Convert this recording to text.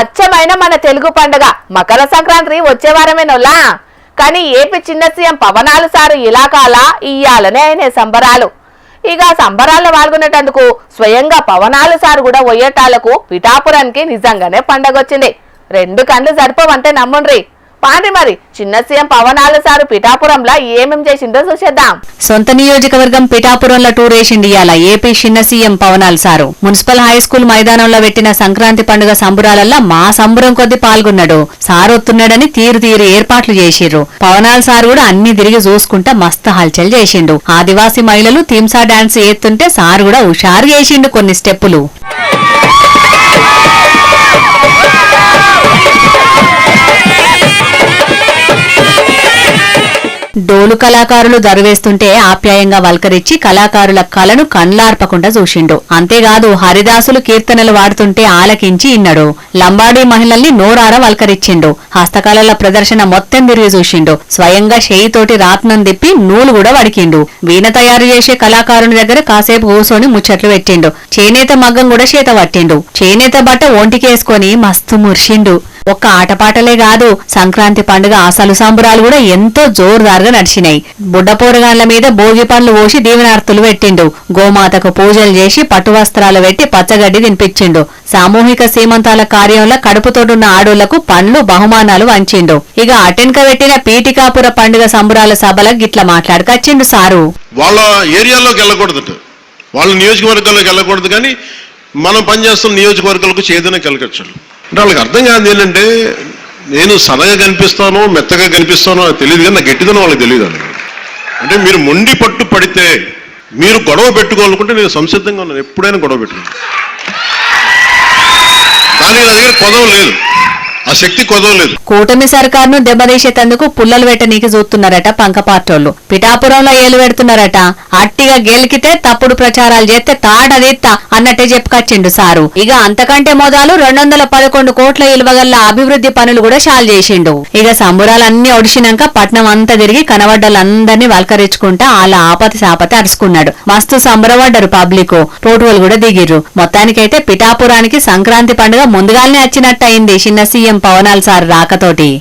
అచ్చమైన మన తెలుగు పండుగ. మకర సంక్రాంతి వచ్చే వారమేనోలా? కానీ ఏపీ చిన్న సీఎం పవనాలు సారు ఇలా కాలా? ఇయ్యాలనే ఆయన సంబరాలు. ఇక సంబరాల్లో పాల్గొనేటందుకు స్వయంగా పవనాలు సారు కూడా ఒయ్యటాలకు పిఠాపురానికి నిజంగానే పండగ వచ్చింది రెండు కండ్లు సరిపోవంటే నమ్ముండ్రి. పాండ్రి మరి. చిన్న సీఎం పవనాలు సారు పిఠాపురంలో ఏమేం చేసిందో చూసేద్దాం. సొంత నియోజకవర్గం పిఠాపురంలో టూర్ వేసిండి ఇయాల ఏపీ చిన్న CM Pawan sir municipal high school మైదానంలో పెట్టిన సంక్రాంతి పండుగ సంబురాలల్లో మా సంబురం కొద్ది పాల్గొన్నాడు. సార్ వస్తున్నాడని తీరు తీరు ఏర్పాట్లు చేసిర్రు. పవనాల్ సార్ కూడా అన్ని తిరిగి చూసుకుంటా మస్తు హల్చల్ చేసిండు. ఆదివాసీ మహిళలు తీమ్సా డాన్స్ ఎత్తుంటే సార్ కూడా హుషారు చేసిండు కొన్ని స్టెప్పులు. డోలు కళాకారులు దరువేస్తుంటే ఆప్యాయంగా వల్కరించి కళాకారుల కళను కండ్లార్పకుండా చూసిండు. అంతేకాదు హరిదాసులు కీర్తనలు వాడుతుంటే ఆలకించి ఇన్నడు. లంబాడీ మహిళల్ని నోరార వల్కరిచ్చిండు. హస్తకళల ప్రదర్శన మొత్తం తిరిగి చూసిండు. స్వయంగా చేయితోటి రాత్నం తిప్పి నూలు కూడా వడికిండు. వీణ తయారు చేసే కళాకారుని దగ్గర కాసేపు కూసోని ముచ్చట్లు పెట్టిండు. చేనేత మగ్గం కూడా చేత పట్టిండు. చేనేత బట్ట ఒంటికేసుకొని మస్తు మురిషిండు. ఒక్క ఆటపాటలే కాదు సంక్రాంతి పండుగ అసలు సంబురాలు కూడా ఎంతో జోరుదారుగా నడిచినాయి. బుడ్డపోరగాళ్ళ మీద భోగి పండ్లు పోసి దీవెనార్తులు పెట్టిండు. గోమాతకు పూజలు చేసి పట్టు వస్త్రాలు పెట్టి పచ్చగడ్డి తినిపించిండు. సామూహిక సీమంతాల కార్యంలో కడుపుతోటున్న ఆడోళ్ళకు పండ్లు బహుమానాలు వంచిండు. ఇక అటెన్క పెట్టిన పీటికాపుర పండుగ సంబురాల సభలకు గిట్ల మాట్లాడుకొచ్చిండు సారు. వాళ్ళ ఏరియాలోకి వెళ్ళకూడదు వాళ్ళ నియోజకవర్గాల్లోకి వెళ్ళకూడదు కానీ మనం పనిచేస్తున్న నియోజకవర్గాలకు చేదనకి వెళ్ళకొచ్చాడు అంటే వాళ్ళకి అర్థం కాదు ఏంటంటే నేను సన్నగా కనిపిస్తాను మెత్తగా కనిపిస్తానో తెలియదు కానీ నాకు గట్టిదనో వాళ్ళకి తెలియదు అంటే మీరు మొండి పట్టు పడితే మీరు గొడవ పెట్టుకోవాలనుకుంటే నేను సంసిద్ధంగా ఉన్నాను. ఎప్పుడైనా గొడవ పెట్టుకున్నాను దానికి నా దగ్గర కొదవ లేదు. ఆ శక్తి కొదవ కూటమి సర్కార్ను దెబ్బతీసేందుకు పుల్లలు పెట్టనీకి చూస్తున్నారట పంకపాటోళ్ళు పిఠాపురంలో ఏలు పెడుతున్నారట. అట్టిగా గెలికితే తప్పుడు ప్రచారాలు చేస్తే తాటదీత్తా అన్నట్టే చెప్పుకొచ్చిండు సారు. ఇక అంతకంటే మొదలు రెండు వందల పదకొండు కోట్ల ఇలువగల్ల అభివృద్ధి పనులు కూడా షాల్ చేసిండు. ఇక సంబురాలన్నీ ఒడిచినాక పట్నం అంతా తిరిగి కనబడ్డలందరినీ వలకరించుకుంటా అలా ఆపతి సాపతి అరుచుకున్నాడు. మస్తు సంబరపడ్డారు పబ్లిక్. పోటువలు కూడా దిగిర్రు. మొత్తానికైతే పిఠాపురానికి సంక్రాంతి పండుగ ముందుగానే వచ్చినట్టు అయింది చిన్న సీఎం పవనాల్ సార్ రాకతోటి.